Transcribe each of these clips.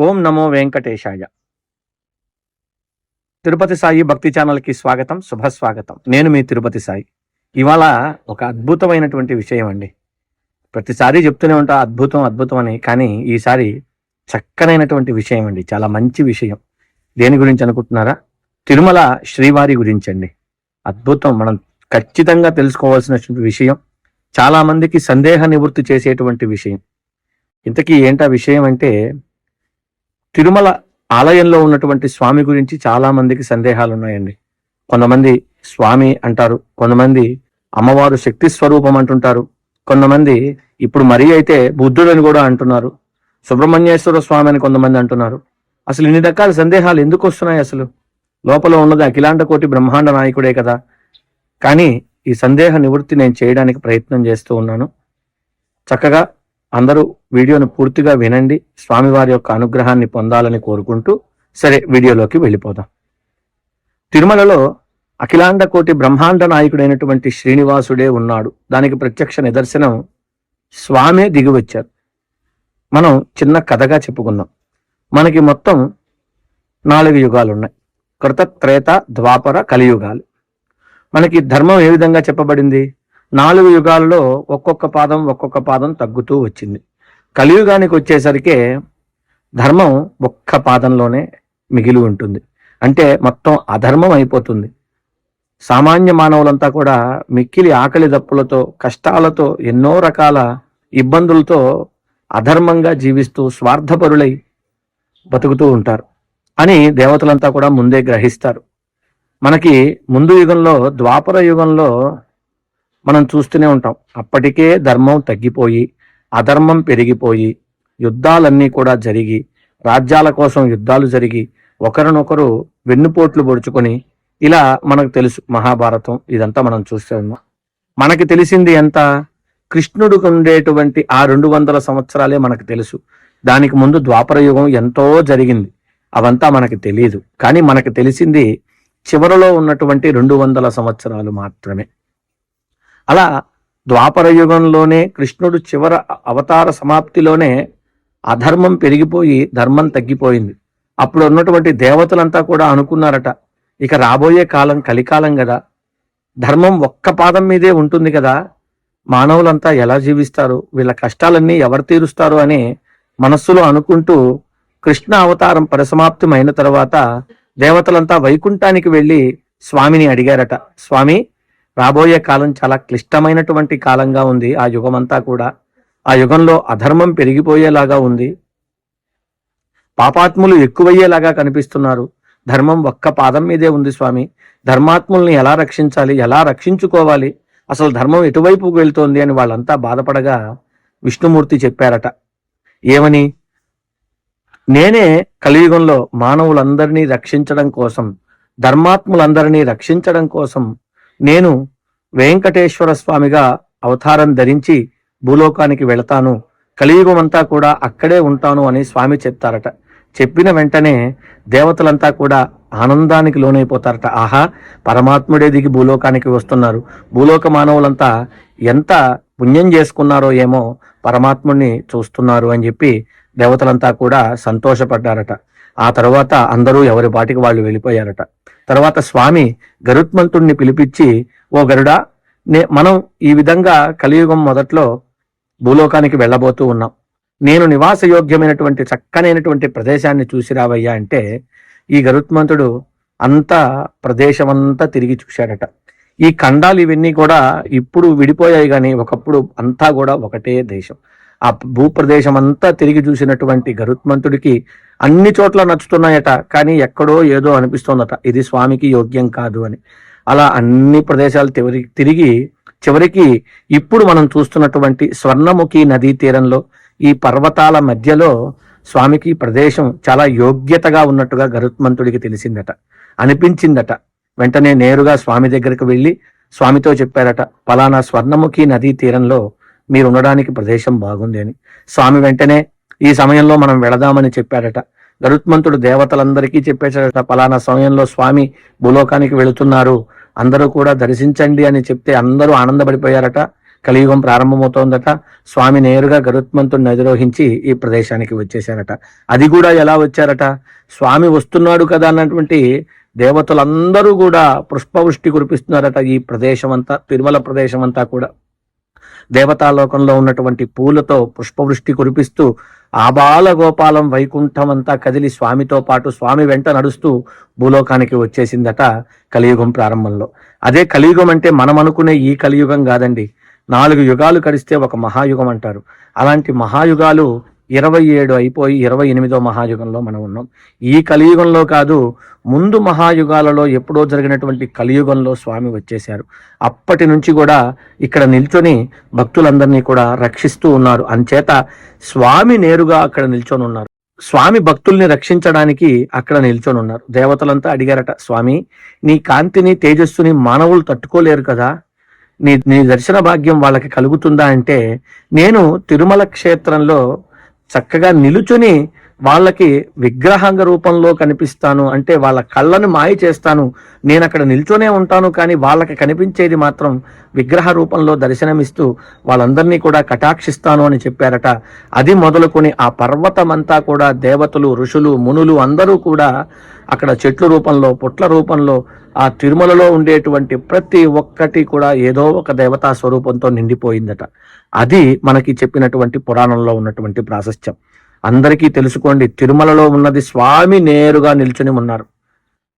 ఓం నమో వెంకటేశాయ. తిరుపతి సాయి భక్తి ఛానల్కి స్వాగతం శుభ స్వాగతం నేను మీ తిరుపతి సాయి. ఇవాళ ఒక అద్భుతమైనటువంటి విషయం అండి ప్రతిసారి చెప్తూనే ఉంటా అద్భుతం అద్భుతం అని కానీ ఈసారి చక్కనైనటువంటి విషయం అండి చాలా మంచి విషయం. దేని గురించి అనుకుంటున్నారా? తిరుమల శ్రీవారి గురించి అండి అద్భుతం. మనం ఖచ్చితంగా తెలుసుకోవాల్సినటువంటి విషయం. చాలామందికి సందేహ నివృత్తి చేసేటువంటి విషయం. ఇంతకీ ఏంటా విషయం అంటే తిరుమల ఆలయంలో ఉన్నటువంటి స్వామి గురించి చాలా మందికి సందేహాలు ఉన్నాయండి కొంతమంది స్వామి అంటారు కొంతమంది అమ్మవారు శక్తి స్వరూపం అంటుంటారు కొంతమంది ఇప్పుడు మరీ అయితే బుద్ధుడని కూడా అంటున్నారు సుబ్రహ్మణ్యేశ్వర స్వామి అని కొంతమంది అంటున్నారు. అసలు ఇన్ని రకాల సందేహాలు ఎందుకు వస్తున్నాయి అసలు? లోపల ఉన్నది అఖిలాండ కోటి బ్రహ్మాండ నాయకుడే కదా. కానీ ఈ సందేహ నివృత్తి నేను చేయడానికి ప్రయత్నం చేస్తూ ఉన్నాను. చక్కగా అందరూ వీడియోను పూర్తిగా వినండి. స్వామివారి యొక్క అనుగ్రహాన్ని పొందాలని కోరుకుంటూ సరే వీడియోలోకి వెళ్ళిపోదాం. తిరుమలలో అఖిలాండ కోటి బ్రహ్మాండ నాయకుడైనటువంటి శ్రీనివాసుడే ఉన్నాడు. దానికి ప్రత్యక్ష నిదర్శనం స్వామే దిగివచ్చారు. మనం చిన్న కథగా చెప్పుకుందాం. మనకి మొత్తం నాలుగు యుగాలు ఉన్నాయి కృత త్రేత ద్వాపర కలియుగాలు. మనకి ధర్మం ఏ విధంగా చెప్పబడింది? నాలుగు యుగాల్లో ఒక్కొక్క పాదం ఒక్కొక్క పాదం తగ్గుతూ వచ్చింది. కలియుగానికి వచ్చేసరికి ధర్మం ఒక్క పాదంలోనే మిగిలి ఉంటుంది. అంటే మొత్తం అధర్మం అయిపోతుంది. సామాన్య మానవులంతా కూడా మిక్కిలి ఆకలి దప్పులతో కష్టాలతో ఎన్నో రకాల ఇబ్బందులతో అధర్మంగా జీవిస్తూ స్వార్థపరులై బతుకుతూ ఉంటారు అని దేవతలంతా కూడా ముందే గ్రహిస్తారు. మనకి ముందు యుగంలో ద్వాపర యుగంలో మనం చూస్తూనే ఉంటాం. అప్పటికే ధర్మం తగ్గిపోయి అధర్మం పెరిగిపోయి యుద్ధాలన్నీ కూడా జరిగి రాజ్యాల కోసం యుద్ధాలు జరిగి ఒకరినొకరు వెన్నుపోట్లు పొడుచుకొని ఇలా మనకు తెలుసు మహాభారతం. ఇదంతా మనం చూస్తే ఉన్నాం. మనకి తెలిసింది ఎంత? కృష్ణుడికి ఉండేటువంటి ఆ రెండు వందల సంవత్సరాలే మనకు తెలుసు. దానికి ముందు ద్వాపర యుగం ఎంతో జరిగింది. అవంతా మనకి తెలియదు కానీ మనకు తెలిసింది చివరలో ఉన్నటువంటి రెండు వందల సంవత్సరాలు మాత్రమే. అలా ద్వాపర యుగంలోనే కృష్ణుడు చివర అవతార సమాప్తిలోనే అధర్మం పెరిగిపోయి ధర్మం తగ్గిపోయింది. అప్పుడు ఉన్నటువంటి దేవతలంతా కూడా అనుకున్నారట ఇక రాబోయే కాలం కలికాలం కదా. ధర్మం ఒక్క పాదం మీదే ఉంటుంది కదా. మానవులంతా ఎలా జీవిస్తారు? వీళ్ళ కష్టాలన్నీ ఎవరు తీరుస్తారు అని మనస్సులో అనుకుంటూ కృష్ణ అవతారం పరిసమాప్తం అయిన తర్వాత దేవతలంతా వైకుంఠానికి వెళ్ళి స్వామిని అడిగారట. స్వామి రాబోయే కాలం చాలా క్లిష్టమైనటువంటి కాలంగా ఉంది. ఆ యుగమంతా కూడా ఆ యుగంలో అధర్మం పెరిగిపోయేలాగా ఉంది. పాపాత్ములు ఎక్కువయ్యేలాగా కనిపిస్తున్నారు. ధర్మం ఒక్క పాదం మీదే ఉంది స్వామి. ధర్మాత్ముల్ని ఎలా రక్షించాలి? ఎలా రక్షించుకోవాలి? అసలు ధర్మం ఎటువైపుకు వెళ్తోంది అని వాళ్ళంతా బాధపడగా విష్ణుమూర్తి చెప్పారట. ఏమని? నేనే కలియుగంలో మానవులందరినీ రక్షించడం కోసం ధర్మాత్ములందరినీ రక్షించడం కోసం నేను వెంకటేశ్వర స్వామిగా అవతారం ధరించి భూలోకానికి వెళతాను. కలియుగం అంతా కూడా అక్కడే ఉంటాను అని స్వామి చెప్తారట. చెప్పిన వెంటనే దేవతలంతా కూడా ఆనందానికి లోనైపోతారట. ఆహా పరమాత్ముడే దిగి భూలోకానికి వస్తున్నారు. భూలోక మానవులంతా ఎంత పుణ్యం చేసుకున్నారో ఏమో పరమాత్ముడిని చూస్తున్నారు అని చెప్పి దేవతలంతా కూడా సంతోషపడ్డారట. ఆ తర్వాత అందరూ ఎవరి పాటికి వాళ్ళు వెళ్ళిపోయారట. తర్వాత స్వామి గరుత్మంతుణ్ణి పిలిపించి ఓ గరుడా నే మనం ఈ విధంగా కలియుగం మొదట్లో భూలోకానికి వెళ్ళబోతూ ఉన్నాం. నేను నివాసయోగ్యమైనటువంటి చక్కనైనటువంటి ప్రదేశాన్ని చూసి రావయ్యా అంటే ఈ గరుత్మంతుడు అంతా ప్రదేశమంతా తిరిగి చూశాడట. ఈ ఖండాలు ఇవన్నీ కూడా ఇప్పుడు విడిపోయాయి కానీ ఒకప్పుడు అంతా కూడా ఒకటే దేశం. ఆ భూప్రదేశం అంతా తిరిగి చూసినటువంటి గరుత్మంతుడికి అన్ని చోట్ల నచ్చుతున్నాయట కానీ ఎక్కడో ఏదో అనిపిస్తోందట ఇది స్వామికి యోగ్యం కాదు అని. అలా అన్ని ప్రదేశాలు తిరిగి తిరిగి చివరికి ఇప్పుడు మనం చూస్తున్నటువంటి స్వర్ణముఖి నదీ తీరంలో ఈ పర్వతాల మధ్యలో స్వామికి ప్రదేశం చాలా యోగ్యతగా ఉన్నట్టుగా గరుత్మంతుడికి తెలిసిందట అనిపించిందట. వెంటనే నేరుగా స్వామి దగ్గరకు వెళ్ళి స్వామితో చెప్పారట పలానా స్వర్ణముఖి నదీ తీరంలో మీరు ఉండడానికి ప్రదేశం బాగుంది అని. స్వామి వెంటనే ఈ సమయంలో మనం వెళదామని చెప్పాడట గరుత్మంతుడు దేవతలందరికీ చెప్పేశాడట పలానా సమయంలో స్వామి భూలోకానికి వెళుతున్నారు. అందరూ కూడా దర్శించండి అని చెప్తే అందరూ ఆనందపడిపోయారట. కలియుగం ప్రారంభమవుతోందట. స్వామి నేరుగా గరుత్మంతుడిని అధిరోహించి ఈ ప్రదేశానికి వచ్చేసారట అది కూడా ఎలా వచ్చారట? స్వామి వస్తున్నాడు కదా అన్నటువంటి దేవతలందరూ కూడా పుష్పవృష్టి కురిపిస్తున్నారట ఈ ప్రదేశం అంతా తిరుమల ప్రదేశం అంతా కూడా. దేవతాలోకంలో ఉన్నటువంటి పూలతో పుష్పవృష్టి కురిపిస్తూ ఆబాల గోపాలం వైకుంఠం అంతా కదిలి స్వామితో పాటు స్వామి వెంట నడుస్తూ భూలోకానికి వచ్చేసిందట కలియుగం ప్రారంభంలో. అదే కలియుగం అంటే మనం అనుకునే ఈ కలియుగం కాదండి. నాలుగు యుగాలు కడిస్తే ఒక మహాయుగం అంటారు. అలాంటి మహాయుగాలు ఇరవై ఏడు అయిపోయి ఇరవై ఎనిమిదో మహాయుగంలో మనం ఉన్నాం. ఈ కలియుగంలో కాదు ముందు మహాయుగాలలో ఎప్పుడో జరిగినటువంటి కలియుగంలో స్వామి వచ్చేశారు. అప్పటి నుంచి కూడా ఇక్కడ నిల్చొని భక్తులందరినీ కూడా రక్షిస్తూ ఉన్నారు. అంచేత స్వామి నేరుగా అక్కడ నిల్చొని ఉన్నారు. స్వామి భక్తుల్ని రక్షించడానికి అక్కడ నిల్చొని ఉన్నారు. దేవతలంతా అడిగారట స్వామి నీ కాంతిని తేజస్సుని మానవులు తట్టుకోలేరు కదా. నీ నీ దర్శన భాగ్యం వాళ్ళకి కలుగుతుందా? అంటే నేను తిరుమల క్షేత్రంలో చక్కగా నిలుచుని వాళ్ళకి విగ్రహంగ రూపంలో కనిపిస్తాను అంటే వాళ్ళ కళ్ళను మాయ చేస్తాను. నేను అక్కడ నిల్చొనే ఉంటాను కానీ వాళ్ళకి కనిపించేది మాత్రం విగ్రహ రూపంలో దర్శనమిస్తూ వాళ్ళందరినీ కూడా కటాక్షిస్తాను అని చెప్పారట. అది మొదలుకొని ఆ పర్వతమంతా కూడా దేవతలు ఋషులు మునులు అందరూ కూడా అక్కడ చెట్ల రూపంలో పుట్ల రూపంలో ఆ తిరుమలలో ఉండేటువంటి ప్రతి ఒక్కటి కూడా ఏదో ఒక దేవతా స్వరూపంతో నిండిపోయిందట. అది మనకి చెప్పినటువంటి పురాణంలో ఉన్నటువంటి ప్రాశస్త్యం. అందరికీ తెలుసుకోండి తిరుమలలో ఉన్నది స్వామి నేరుగా నిల్చుని ఉన్నారు.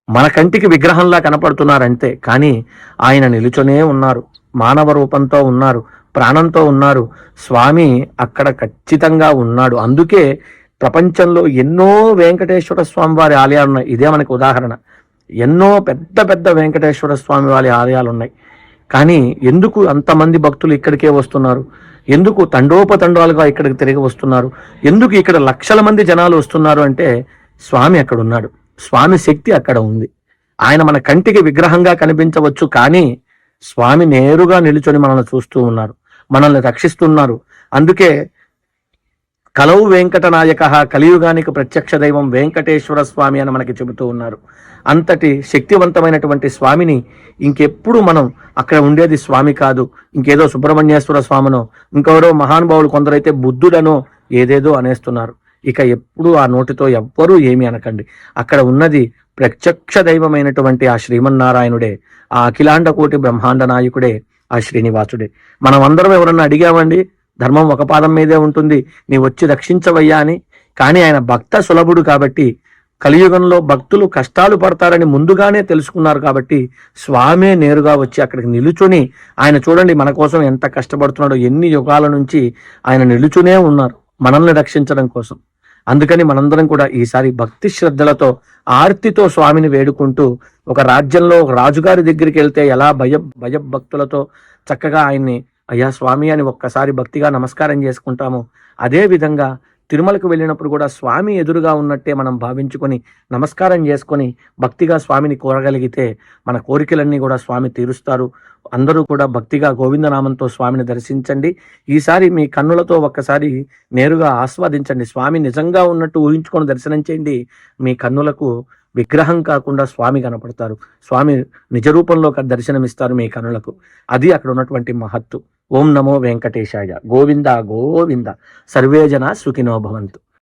మన కంటికి విగ్రహంలా కనపడుతున్నారంతే కానీ ఆయన నిలుచునే ఉన్నారు. మానవ రూపంతో ఉన్నారు ప్రాణంతో ఉన్నారు. స్వామి అక్కడ ఖచ్చితంగా ఉన్నాడు. అందుకే ప్రపంచంలో ఎన్నో వెంకటేశ్వర స్వామి వారి ఆలయాలు ఉన్నాయి ఇదే మనకు ఉదాహరణ. ఎన్నో పెద్ద పెద్ద వెంకటేశ్వర స్వామి వారి ఆలయాలు ఉన్నాయి కానీ ఎందుకు అంతమంది భక్తులు ఇక్కడికే వస్తున్నారు? ఎందుకు తండోపతండాలుగా ఇక్కడికి తిరిగి వస్తున్నారు? ఎందుకు ఇక్కడ లక్షల మంది జనాలు వస్తున్నారు అంటే స్వామి అక్కడ ఉన్నాడు స్వామి శక్తి అక్కడ ఉంది. ఆయన మన కంటికి విగ్రహంగా కనిపించవచ్చు కానీ స్వామి నేరుగా నిలుచొని మనల్ని చూస్తూ ఉన్నారు. మనల్ని రక్షిస్తున్నారు. అందుకే కలవు వెంకటనాయక కలియుగానికి ప్రత్యక్ష దైవం వెంకటేశ్వర స్వామి అని మనకి చెబుతూ ఉన్నారు. అంతటి శక్తివంతమైనటువంటి స్వామిని ఇంకెప్పుడు మనం అక్కడ ఉండేది స్వామి కాదు. ఇంకేదో సుబ్రహ్మణ్యేశ్వర స్వామినో ఇంకెవరో మహానుభావులు కొందరైతే బుద్ధుడనో ఏదేదో అనేస్తున్నారు. ఇక ఎప్పుడు ఆ నోటితో ఎవ్వరూ ఏమి అనకండి. అక్కడ ఉన్నది ప్రత్యక్ష దైవమైనటువంటి ఆ శ్రీమన్నారాయణుడే ఆ అఖిలాండ కోటి బ్రహ్మాండ నాయకుడే ఆ శ్రీనివాసుడే. మనం అందరం ఎవరన్నా అడిగామండి ధర్మం ఒక పాదం మీదే ఉంటుంది. నీ వచ్చి రక్షించవయ్యా అని. కానీ ఆయన భక్త సులభుడు కాబట్టి కలియుగంలో భక్తులు కష్టాలు పడతారని ముందుగానే తెలుసుకున్నారు కాబట్టి స్వామే నేరుగా వచ్చి అక్కడికి నిలుచుని ఆయన చూడండి మన కోసం ఎంత కష్టపడుతున్నాడో ఎన్ని యుగాల నుంచి ఆయన నిలుచునే ఉన్నారు మనల్ని రక్షించడం కోసం. అందుకని మనందరం కూడా ఈసారి భక్తి శ్రద్ధలతో ఆర్తితో స్వామిని వేడుకుంటూ ఒక రాజ్యంలో ఒక రాజుగారి దగ్గరికి వెళ్తే ఎలా భయ భయభక్తులతో చక్కగా ఆయన్ని అయ్యా స్వామి అని ఒక్కసారి భక్తిగా నమస్కారం చేసుకుంటాము. అదే విధంగా తిరుమలకు వెళ్ళినప్పుడు కూడా స్వామి ఎదురుగా ఉన్నట్టే మనం భావించుకొని నమస్కారం చేసుకొని భక్తిగా స్వామిని కోరగలిగితే మన కోరికలన్నీ కూడా స్వామి తీరుస్తారు. అందరూ కూడా భక్తిగా గోవిందనామంతో స్వామిని దర్శించండి. ఈసారి మీ కన్నులతో ఒక్కసారి నేరుగా ఆస్వాదించండి. స్వామి నిజంగా ఉన్నట్టు ఊహించుకొని దర్శనం చేయండి. మీ కన్నులకు విగ్రహం కాకుండా స్వామి కనపడతారు. స్వామి నిజ రూపంలో దర్శనమిస్తారు మీ కనులకు అది అక్కడ ఉన్నటువంటి మహత్తు. ఓం నమో వెంకటేశాయ. గోవింద గోవింద. సర్వేజన సుఖినో భవంతు.